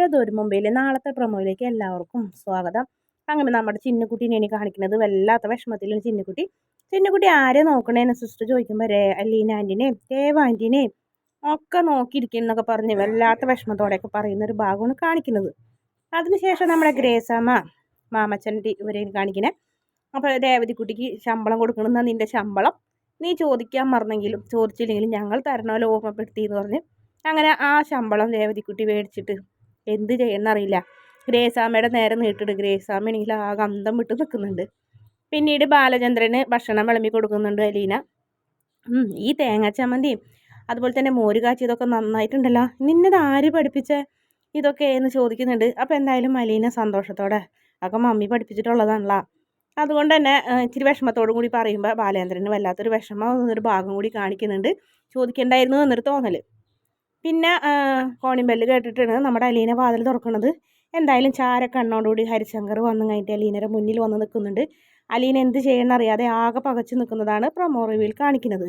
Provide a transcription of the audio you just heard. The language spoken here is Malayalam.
പഴതൊരു മുംബൈയിലെ നാളത്തെ പ്രൊമോയിലേക്ക് എല്ലാവർക്കും സ്വാഗതം. അങ്ങനെ നമ്മുടെ ചിന്നുകുട്ടീനെ ഇനി കാണിക്കുന്നത് വല്ലാത്ത വിഷമത്തിലാണ് ചിന്നുകുട്ടി. ചിന്നുകുട്ടി ആരെ നോക്കണേന്ന് സിസ്റ്റർ ചോദിക്കുമ്പോൾ രേ അല്ലീന ആന്റിനെയും ദേവ ആന്റിനെയും ഒക്കെ നോക്കിയിരിക്കുന്നൊക്കെ പറഞ്ഞ് വല്ലാത്ത വിഷമത്തോടെയൊക്കെ പറയുന്ന ഒരു ഭാഗമാണ് കാണിക്കുന്നത്. അതിനുശേഷം നമ്മുടെ ഗ്രേസാമ്മ മാമച്ചൻ ഇവരെ കാണിക്കണേ. അപ്പോൾ കുട്ടിക്ക് ശമ്പളം കൊടുക്കണമെന്നാണ് നിന്റെ ശമ്പളം? നീ ചോദിക്കാൻ മറന്നെങ്കിലും ചോദിച്ചില്ലെങ്കിലും ഞങ്ങൾ തരണമല്ലോ ഓർമ്മപ്പെടുത്തി എന്ന് പറഞ്ഞ് അങ്ങനെ ആ ശമ്പളം രേവതിക്കുട്ടി മേടിച്ചിട്ട് എന്ത് ചെയ്യുന്നറിയില്ല. ഗ്രേസാമ്മയുടെ നേരെ നീട്ടിട്ട് ഗ്രേസാമ്മയാണെങ്കിൽ ആ ഗന്ധം വിട്ട് നിൽക്കുന്നുണ്ട്. പിന്നീട് ബാലചന്ദ്രന് ഭക്ഷണം വിളമ്പി കൊടുക്കുന്നുണ്ട് അലീന. ഈ തേങ്ങ ചമ്മന്തിയും അതുപോലെ തന്നെ മോര് കാച്ചിയതൊക്കെ നന്നായിട്ടുണ്ടല്ലോ. നിന്നത് ആര് പഠിപ്പിച്ച? ഇതൊക്കെ എന്ന് ചോദിക്കുന്നുണ്ട്. അപ്പോൾ എന്തായാലും അലീന സന്തോഷത്തോടെ ഒക്കെ മമ്മി പഠിപ്പിച്ചിട്ടുള്ളതാണല്ലോ. അതുകൊണ്ട് തന്നെ ഇച്ചിരി വിഷമത്തോടും കൂടി പറയുമ്പോൾ ബാലേന്ദ്രന് വല്ലാത്തൊരു വിഷമം എന്നൊരു ഭാഗം കൂടി കാണിക്കുന്നുണ്ട്. ചോദിക്കേണ്ടായിരുന്നു എന്നൊരു തോന്നൽ പിന്നെ കോണിമ്പല്ല് കേട്ടിട്ടാണ് നമ്മുടെ അലീന വാതിൽ തുറക്കുന്നത് എന്തായാലും ചാര കണ്ണോടുകൂടി ഹരിശങ്കർ വന്നു കഴിഞ്ഞിട്ട് അലീനയുടെ മുന്നിൽ വന്ന് നിൽക്കുന്നുണ്ട്. അലീന എന്ത് ചെയ്യണമെന്ന് അറിയാതെ ആകെ പകച്ചു നിൽക്കുന്നതാണ് പ്രൊമോ റിവ്യൂവിൽ കാണിക്കുന്നത്.